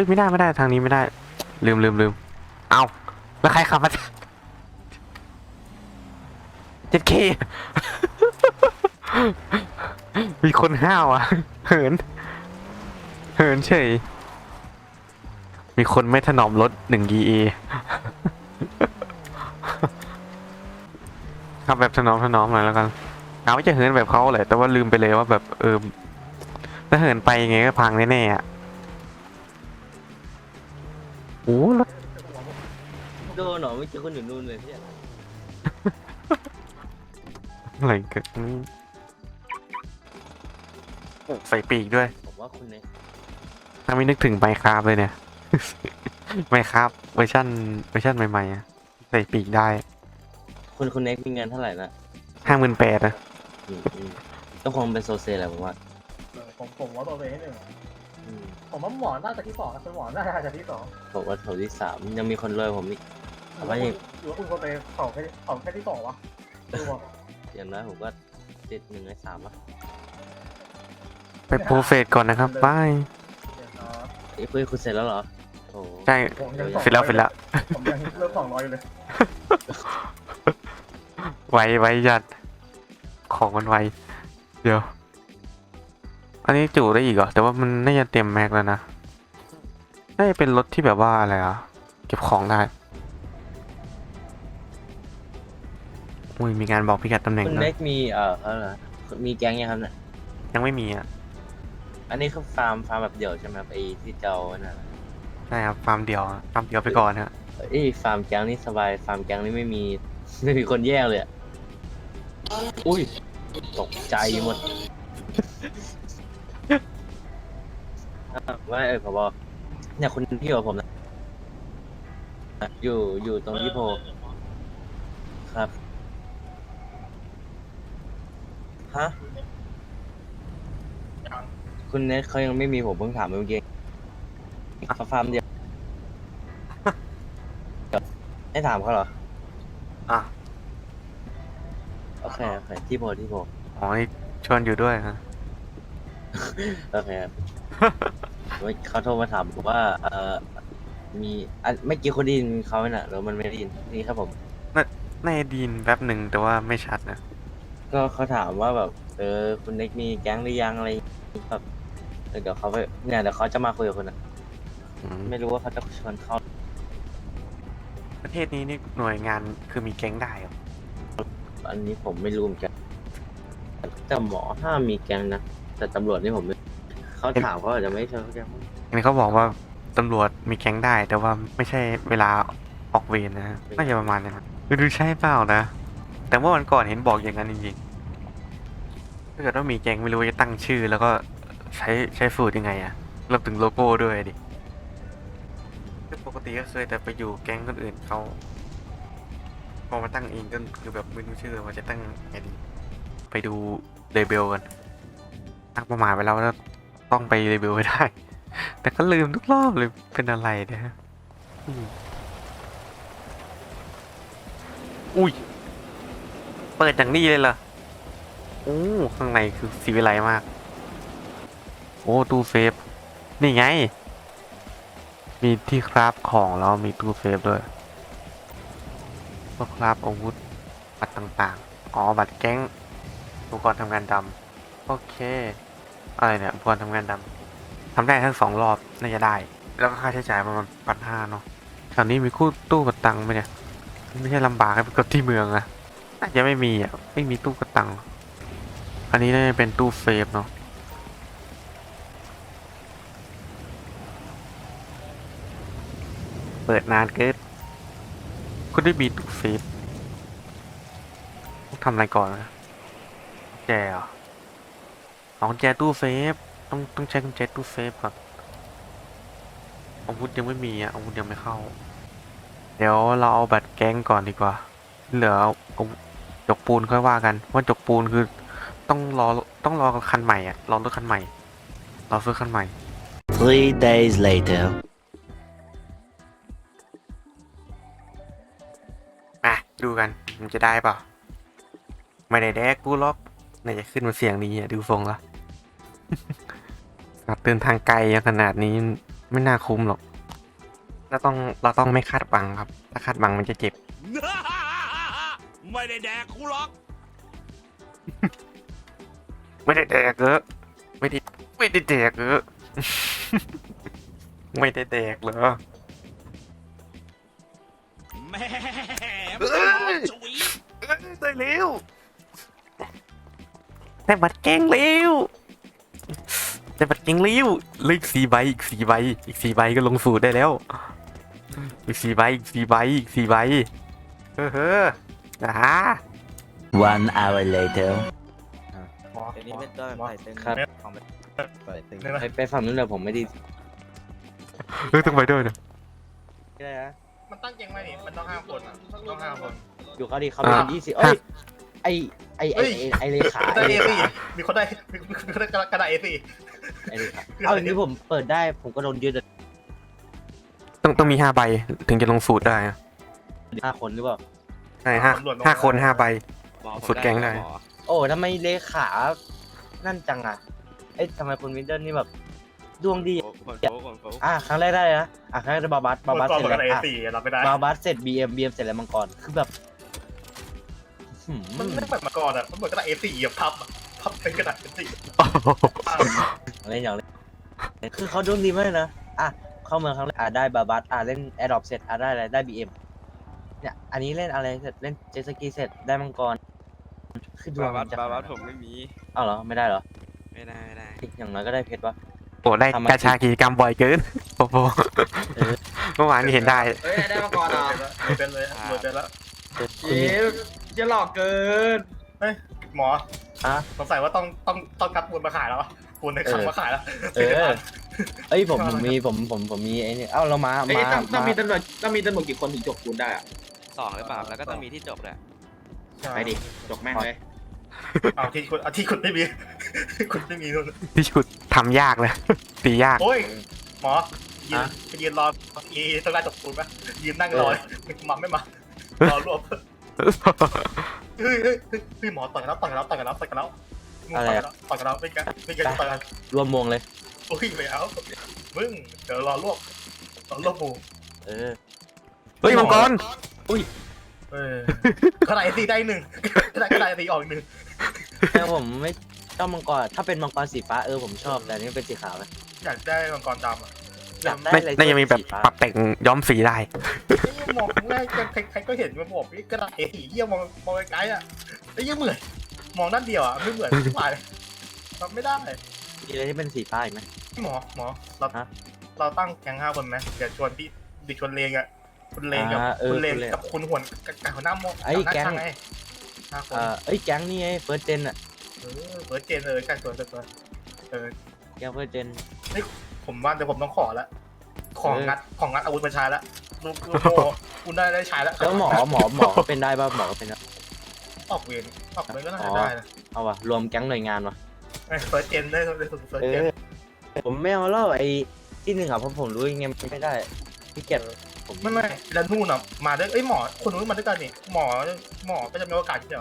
ฮ้ยไม่ได้ไม่ได้ทางนี้ไม่ได้ ลืมลืมลืมเอาแล้วใครขับมาเจ็ดเคมีคนห้าวอะ เหิน เหินเฉย มีคนไม่ถนอมรถหนึ่ง EA ขับแบบถนอมถนอมหน่อยแล้วกันกาว่จะเหินแบบเขาแหละแต่ว่าลืมไปเลยว่าแบบเออถ้าเหินไปยังไงก็พังแน่ๆอะ โอ้รถโดนเหรอไม่เจอคนอยู่นู่นเลยพี่อะไรเกิดขึ้นโอ้ใส่ปีกด้วยผมว่าคุณเนี่ยถ้าไม่นึกถึงไมค์คราฟเลยเนี่ย ไมค์คราฟเวอร์ชันเวอร์ชันใหม่ๆอะใส่ปีกได้คุณคุณเน็กมีเงินเท่าไหร่นะห้าหมื่นแปดนะอืมอืมก็คงเป็นโซเซแหละผมว่าเออผมผมว่าตัวเองให้หนึ่งอืม ผมว่าหมอน่าจะที่สองนะคุณหมอน่าจะที่สองผมว่าแถวที่สามยังมีคนรวยผมอีกหรือว่าคุณหรือว่าคุณคนไปสองแค่สองแค่ที่สองวะดูว่าอย่างน้อยผมก็ติดหนึ่งในสามอะไปโปรเฟสก่อนนะครับบายเดี๋ยวนะเอ้ยเพื่อนคุณเสร็จแล้วเหรอโอ้โหใช่ผมยังสองเสร็จแล้วเสร็จแล้วผมยังเริ่มสองร้อยอยู่เลยไวไวจัดของมันไวเดี๋ยว อันนี้จุได้อีกเหรอ แต่ว่ามันน่าจะเต็มแม็กแล้วนะ น่าจะเป็นรถที่แบบว่าอะไรอะเก็บของได้อุ้ยมีการบอกพิกัดตำแหน่งคุณด้วเน็ยกมีเอ่อเขาเหรอมีแก๊งยังครับเนี่ย ยังไม่มีอะอันนี้คือฟาร์มฟาร์มแบบเดี่ยวใช่ไหมครับไอ้ที่เจ้าน่ะใช่ครับฟาร์มเดียวอะฟาร์มเดียวไปก่อนฮะ เอ้ยฟาร์มแก๊งนี่สบาย ฟาร์มแก๊งนี่ไม่มี ไม่มีคนแย่งเลยอะอุ้ย ตกใจหมด ว่าเออขอบอเนี่ยคุณพี่กับผมนะอยู่อยู่ตรงที่โพครับฮะคุณเน็ตเขายังไม่มีผมเพิ่งถามไปเมื่อกี้เขาฟาร์มเดียวให้ถามเขาเหรออะโอเคโอเคที่โพที่โพอ๋อนี่ชวนอยู่ด้วยฮะโอเคครับ เขาโทรมาถามผมว่า เออมีอันไม่อกี่คนได้ยินเขาไหมน่ะหรือมันไม่ได้ยินนี่ครับผม ในดีนแป๊บหนึ่งแต่ว่าไม่ชัดนะ ก็เขาถามว่าแบบ เออคุณเน็กมีแก๊งหรือยังอะไรแบบเออเดี๋ยวเขาไปเนี่ยเดี๋ยวเขาจะมาคุยกับคุณนะอืมไม่รู้ว่าเขาจะชวนเข้าประเทศนี้นี่หน่วยงานคือมีแก๊งได้เหรออันนี้ผมไม่รู้เหมือนกันแต่หมอห้ามมีแก๊งนะแต่ตำรวจนี่ผมไม่ เขาถามเขาอาจจะไม่เชิญเขาแก๊งอันนี้เขาบอกว่าตำรวจมีแก๊งได้ แต่ว่าไม่ใช่เวลาออกเวรนะฮะน่าจะประมาณนี้นะไม่รู้ใช่เปล่านะ แต่เมื่อวันก่อนเห็นบอกอย่างนั้นจริงๆถ้าเกิดว่ามีแก๊งไม่รู้ว่าจะตั้งชื่อ แล้วก็ใช้ใช้สูตรยังไงอะรวมถึงโลโก้ด้วยดิคือปกติก็เคยแต่ไปอยู่แก๊งคนอื่นเขาพอมาตั้งเองก็คือแบบไม่รู้ชื่อว่าจะตั้งไงดี ไปดูเลเบลกันตั้งประมาณไว้แล้วว่า ต้องไปเลเบลให้ได้ แต่ก็ลืมทุกรอบเลยเป็นอะไรเนี่ยฮะอืมอุ้ย เปิดอย่างนี้เลยเหรอโอ้ข้างในคือสีวิไลมาก โอ้ตู้เซฟนี่ไง มีที่คราฟของแล้วมีตู้เซฟด้วยพวกคราฟอาวุธบัตรต่างๆ อ๋อ บัตรแก๊งอุปกรณ์ทำงานดำโอเค อะไรเนี่ยอุปกรทำงานดำทำได้ทั้งสองรอบน่าจะได้ แล้วก็ค่าใช้จ่ายประมาณพันห้าเนาะแถวนี้มีคู่ตู้กดตังค์ไหมเนี่ยไม่ใช่ลำบากให้ไปกดที่เมืองอะน่าจะไม่มีอะไม่มีตู้กดตังค์อันนี้น่าจะเป็นตู้เซฟเนาะเปิดนานเกินคุณได้มีตู้เซฟต้องทำอะไรก่อนนะแจเหรอ เอากุญแจตู้เซฟ ต้องต้องใช้กุญแจตู้เซฟก่อนอาวุธยังไม่มีอะอาวุธยังไม่เข้า เดี๋ยวเราเอาบัตรแก๊งก่อนดีกว่า เหลือเอาเอาจกปูนค่อยว่ากัน ว่าจกปูนคือต้องรอต้องรอคันใหม่อะ รอรถคันใหม่ รอซื้อคันใหม่ Three days later. อะดูกันมันจะได้เปล่า ไม่ได้แดกกูล็อกน่าจะขึ้นมาเสียงนี้อะดูทรงละ ขับเดินทางไกลขนาดนี้ไม่น่าคุ้มหรอก เราต้องเราต้องไม่คาดหวังครับ ถ้าคาดหวังมันจะเจ็บ ไม่ได้แดกกูหรอก ไม่ได้แดกเออไม่ได้ไม่ได้แดกเออไม่ได้แดกเหรอแหม่เอ้ยจุยเอ้ยได้เร็วได้บัตรแกงเร็ว ได้บัตรแกงเร็วเหลืออีกสี่ใบอีกสี่ใบอีกสี่ใบก็ลงสูตรได้แล้ว อีกสี่ใบอีกสี่ใบอีกสี่ใบเฮ้อเฮ้อนะฮะ One hour later. หมอเดี๋ยวนี้เป็นตัวหมอใส่ตึงครับ ของเป็นใส่ตึงเนี่ยนะไปไปฝั่งนู้นเลยผมไม่ไดีเฮ้ยต้องไปด้วยนะไม่ได้นะมันตั้งเกงไว้นี่มันต้องห้าคนอะต้องห้าคนอยู่เขาดีเขาเป็นยี่สิบเอ้ยไอไอไอไอ้ไอเลขาได้ไอเลเอขาซี่มีคนได้มีมีคนได้กระดาษเอซี่ ไอเลขาเอาอย่างนี้ผมเปิดได้ผมก็โดนยืดต้องต้องมีห้าใบถึงจะลงสูตรได้อะห้าคนหรือเปล่า ใช่ห้าห้าคนห้าใบสุดแก๊งได้โอ้ทำไมเลขา นั่นจังอะ เอ้ยทำไมคุณวินเดอร์นี่แบบ ดวงดีอะครั้งแรกได้นะ อะครั้งแรกได้บาบัสบาบัสก่อนเสร็จกระแล้วดาษเออะซี่เราไม่ได้ บาบัสเสร็จบีเอ็มบีเอ็มเสร็จแล้วมังกร คือแบบหืมมันไม่เหมือนมาก่อนอะมันเหมือนกระดาษเอซี่อะพับอะพับเป็นกระดาษเอซี่อะไรอย่างเล่นคือเขาดวงดีมากเลยนะอะเข้าเมืองครั้งแรกอะได้บาบัสอะเล่นแอดดอปเสร็จอะได้อะไรได้บีเอ็มเนี่ยอันนี้เล่นอะไรเสร็จเล่นเจตสกีเสร็จได้มังกรคือดวบางวัมัดนจะบาวัดผมไม่มีเอาเหรอไม่ได้เหรอไม่ได้ไม่ได้อย่างน้อยก็ได้เพชรวะ โอ้ได้ทำมากาชากิจกรรมบ่อยเกินโอ้โหเออเมื่อวานนี้เห็นได้ เฮ้ยได้มาก่อนเหรอรวยเป็นเลยรวยเป็นแล้วคุณมีเจ๊จะหลอกเกิน หมออะสงสัยว่าต้องต้องต้องคัดปูนมาขายแล้วอะ ปูนในขังมาขายแล้วเออเอ้ยผมผมมีผมผมผมมีไอ้นี่เอ้าเรามาเฮ้ยมาต้องต้องมามีตำรวจต้องมีตำรวจกี่คนถึงจบคูณได้อะสองหรือเปล่าแล้วก็ต้องมีที่จบแหละไปดิจบแม่งเลยเอาที่คุณเอาที่คุณไม่มีคุณไม่มีนู่นที่ชุดทำยากเลยตียาก โอ้ยหมอยืนไปยืนรออีต้องได้จบปูนปะยืนนั่งรอมาไม่มารอรวบเฮ้ยเฮ้ยเฮ้ยเฮ้ยหมอต่อยกันแล้วต่อยกันแล้วต่อยกันแล้วต่อยกันแล้ว ต่อยกันแล้วไม่กันไม่กันต่อยกันรวมวงเลย โอ้ยไม่เอามึงเดี๋ยวรอรวบรอรวบหมูเออ เฮ้ยมังกรเออขนาดไอซีได้หนึ่งขนาดขนาดไอซีออกหนึ่งแต่ผมไม่ชอบมังกร ถ้าเป็นมังกรสีฟ้าเออผมชอบ แต่อันนี่เป็นสีขาวนะอยากได้มังกรดำอะอยากได้ไม่อะไรน่าจะมีแบบสีฟ้าปรับแต่งย้อมสีได้ มองง่ายใครใครก็เห็นมันบอกพี่กระดาษเอสีเยี่ยมองมองไกลๆอะไอ้ยี่เหมือน มองด้านเดียวอะไม่เหมือนทุกฝ่ายทำไม่ได้มีอะไรที่เป็นสีฟ้าอีกไหม หมอหมอเราฮะ เราตั้งแก๊งห้าคนไหมเดี๋ยวชวนพี่เด็กชวนเลงอะคุณเลงกับอ่าเออคุณเลงคุณเลงกับคุณหวนกับกับหัวหน้าโมไอ้กับหน้าแก๊ง ช่างไงห้าคนเอ่อเอ้ยแก๊งนี่ไงเฟิร์สเจนอะเออเบิร์ดเจนเลยใกล้ตัวใกล้ตัวเออแก๊งเฟิร์สเจน ผมว่าเดี๋ยวผมต้องขอละของเออ งัดของงัดอาวุธมาใช้ละลูกลูกโม่คุณได้ได้ใช้แล้วแล้วหมอหมอหมอเขาเป็นได้ป่ะหมอเขาเป็นได้ ออกเวรออกเวรก็น่าอ๋จะอได้นะเอาวะรวมแก๊งหน่วยงานวะเฟิร์สเจนได้ได้สุดเฟิร์สเอเจนอผมไม่เอาแล้วไอ้ที่หนึ่งอะเพราะผมรู้ยังไงมันไม่ได้พี่เกียรผมไม่ไม่แล้วนู่นอะมาด้วยเอ้ยหมอคนนู้นมาด้วยกันนี่หมอหมอก็จะมีโอกาสที่จะ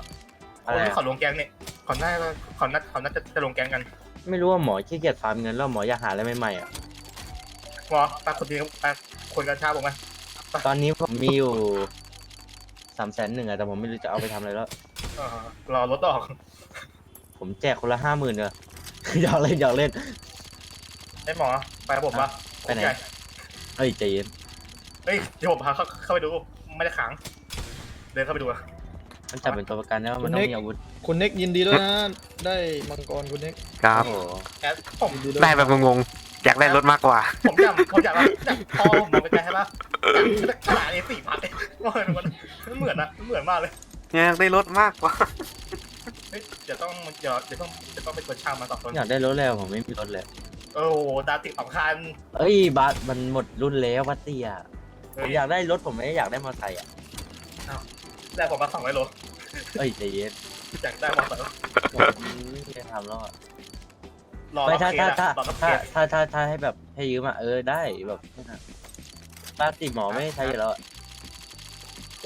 คนที่เขาลงแก๊งเนี่ยเขาน่าเขาน่าเขาน่าจะจะลงแก๊งกัน ไม่รู้ว่าหมอขี้เกียจฟาร์มเงินแล้วหมออยากหาอะไรใหม่ๆอะหมอตาคนนี้ตาคนกัญชาบอกไหมตอนนี้ผมมีอยู่สามแสนหนึ่งอะแต่ผมไม่รู้จะเอาไปทำอะไรแล้วเออรอรถออกผมแจกคนละห้าหมื่นเนอะหยอกเล่นหยอกเล่น ไอ้หมอ ไปกับผมปะไปไหน เอ้ยใจเย็นเฮ้ยเดี๋ยวผมพาเข้าเข้าไปดู ไม่ได้ขัง เดินเข้าไปดูอะมันจับเป็นตัวประกันได้ว่ามันต้องมีอาวุธคุณเน็กยินดีด้วยนะ ได้มังกรคุณเน็กครับ โอ้โหแอดผมยินดีด้วยได้แบบงงๆอยากได้รถมากกว่า ผมอยากผมอยากว่าอยากพอผมมองไปไกลใช่ปะขนาดนี้สี่พันเองมันมันเหมือนอะมันเหมือนมากเลย อยากได้รถมากกว่า เฮ้ยเดี๋ยวต้องเดี๋ยวเดี๋ยวต้องเดี๋ยวต้องไปกดช่างมาสองคนอยากได้รถแล้วผมไม่มีรถเลยโอ้โหดาติดสำคัญเอ้ยบาสมันหมดรุ่นแล้ววัตเตียผเฮ้มยอยากได้รถผมไม่ได้อยากได้มอเตอร์ไซค์อะแล้วผมมาสองร้อยโลเอ้ยใจเย็นอยากได้มอเตอร์ผมไม่ได้ทำแล้วอะรอไม่รับถ้าเคถ้าสถ้าอะรอรับเคถ้าสถ้าถ้าถ้าให้แบบให้ยืมอะเออได้แบบปกติหมอไม่ใช้อยู่แล้วอะ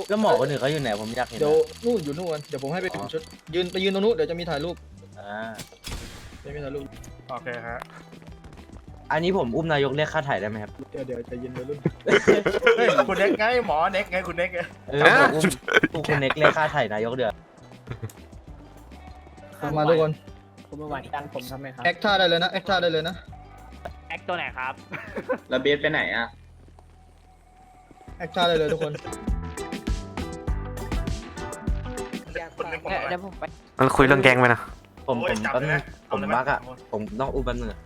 แล้วหมอคนอื่นเขาอยู่ไหนผมอยากเห็นเดี๋ยวอะนู่นอยู่นู่นเดี๋ยวผมให้ไปอ๋อชุดยืนไปยืนตรงนู้นเดี๋ยวจะมีถ่ายรูปอ่าจะมีถ่ายรูปโอเคฮะอันนี้ผมอุ้มนายกเรียกค่าถ่ายได้ไหมครับเดี๋ยวเดี๋ยวใจเย็นวัยรุ่นเฮ้ยคุณเน็กไงหมอเน็กไงคุณเน็กไงเออผมอุ้มอุ้มคุณเน็กเรียกค่าถ่ายนายกเดือมาทุกคนคุณเมื่อวานตั้งผมทำไมครับแอคท่าได้เลยนะแอคท่าได้เลยนะแอคตัวไหนครับแล้วเบสไปไหนอะแอคท่าได้เลยทุกคน คุณเน็กผมอะไรเดี๋ยวผมไปมันคุยเรื่องแกงไปนะผมโอ้ผยมจับแป๊บเลยนึนะงผมบักอะผมต้องอุ้มแป๊บนึงอะ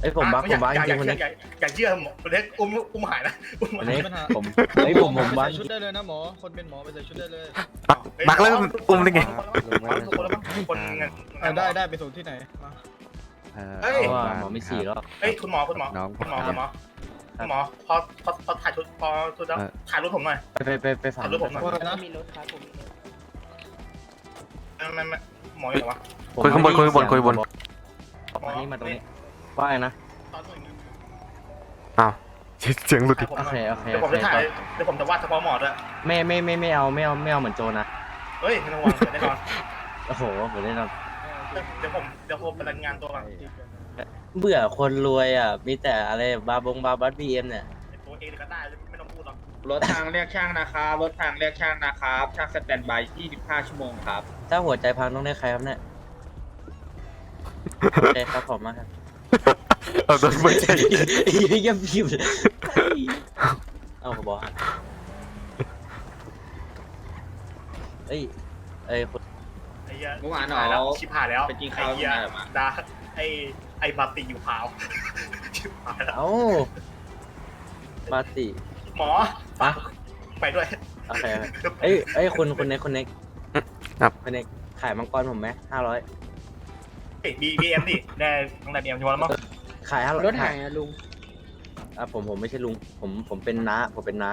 เอ้ยผมบักอะผมบักอย่าจริงๆคุณอย่าเน็กอย่าอย่าเชื่อหมอคุณเน็กอุ้มอุ้มหายนะอุ้มคุณหายเน็กปัญหาผมเฮ้ยผมผมไปบัก ใส่ชุดได้เลยนะหมอ คนเป็นหมอไปใส่ชุดได้เลยบักบักแล้วอุ้มได้ไงคนละคนงานอะได้ได้ไปส่งที่ไหนมาเฮ้ย เพราะว่าหมอมีสี่รอบเฮ้ยคุณหมอคุณหมอคุณหมอคุณหมอคุณหมอพอพอพอถ่ายชุดพอชุดแล้วถ่ายรูปผมหน่อย ไปไปไปไปฝังถ่ายรูปผมหน่อย ว่าไงนะ มีรถครับผมไม่ไม่ไม่หมออยู่ไหนวะผมคุยข้างบนคุยข้างบนคุยข้างบนมานี่มาตรงนี้ว่าไงนะ ตอนนี้อ้าวเสียงหลุดอีกโอเคโอเค เดี๋ยวผมจะถ่ายเดี๋ยวผมจะวาดเฉพาะหมอด้วยไม่ไม่ไม่ไม่เอาไม่เอาไม่เอาเหมือนโจนะ เฮ้ยไม่ต้องวางแน่นอนโอ้โหผมแน่นอนเดี๋ยวผมเดี๋ยวผมไปรายงานตัวก่อนเบื่อคนรวยอะ มีแต่อะไรบาบงบาบัสบีเอ็มเนี่ยตัวเองก็ได้ไม่ต้องพูดหรอกรถทางเรียกช่างนะครับ รถทางเรียกช่างนะครับ ช่างสแตนบาย 25 ชั่วโมงครับ ถ้าหัวใจพังต้องได้ใครครับเนี่ยโอเคครับผมมากครับเอาโดนไม่ใช่เยี่ยมพิมพ์เอาขอบอเอ้ยเอ้ยคุณไอ้เหี้ยเมื่อวานหายแล้วเราชิบหายแล้วไปกินข้าวไอ้เหี้ยที่ไหนมา ดาไอ้ไอ้บาติอยู่พาวชิบหายแล้วเอ้าบาติหมอปะไปด้วยโอเคเอ้ยเอ้ยคุณคุณเน็กคุณเน็ก ครับคุณเน็กขายมังกรผมไหมห้าร้อยบีบีเอ็มดิแน่ตั้งแต่บีเอ็มชัวร์แล้วมั้งขายห้าร้อยรถหายนะลุงอะผมผมไม่ใช่ลุง ผมผมเป็นน้าผมเป็นน้า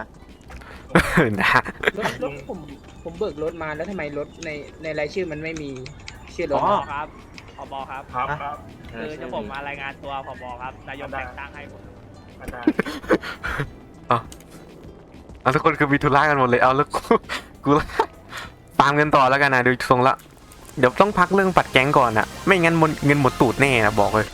นะรถรถผมผมเบิกรถมาแล้วทำไมรถในในรายชื่อมันไม่มีชื่อรถอ๋อครับผบครับ ครับครับคือจะผมมารายงานตัวผบครับ นายกแต่งตั้งให้ผมมาได้เอาทุกคนคือมีธุระกันหมดเลย เอาแล้วกูกูละตามกันต่อแล้วกันนะดูทรงละ เดี๋ยวต้องพักเรื่องปัดแก๊งก่อนอะไม่งั้นเงินหมดตูดแน่นะบอกเลย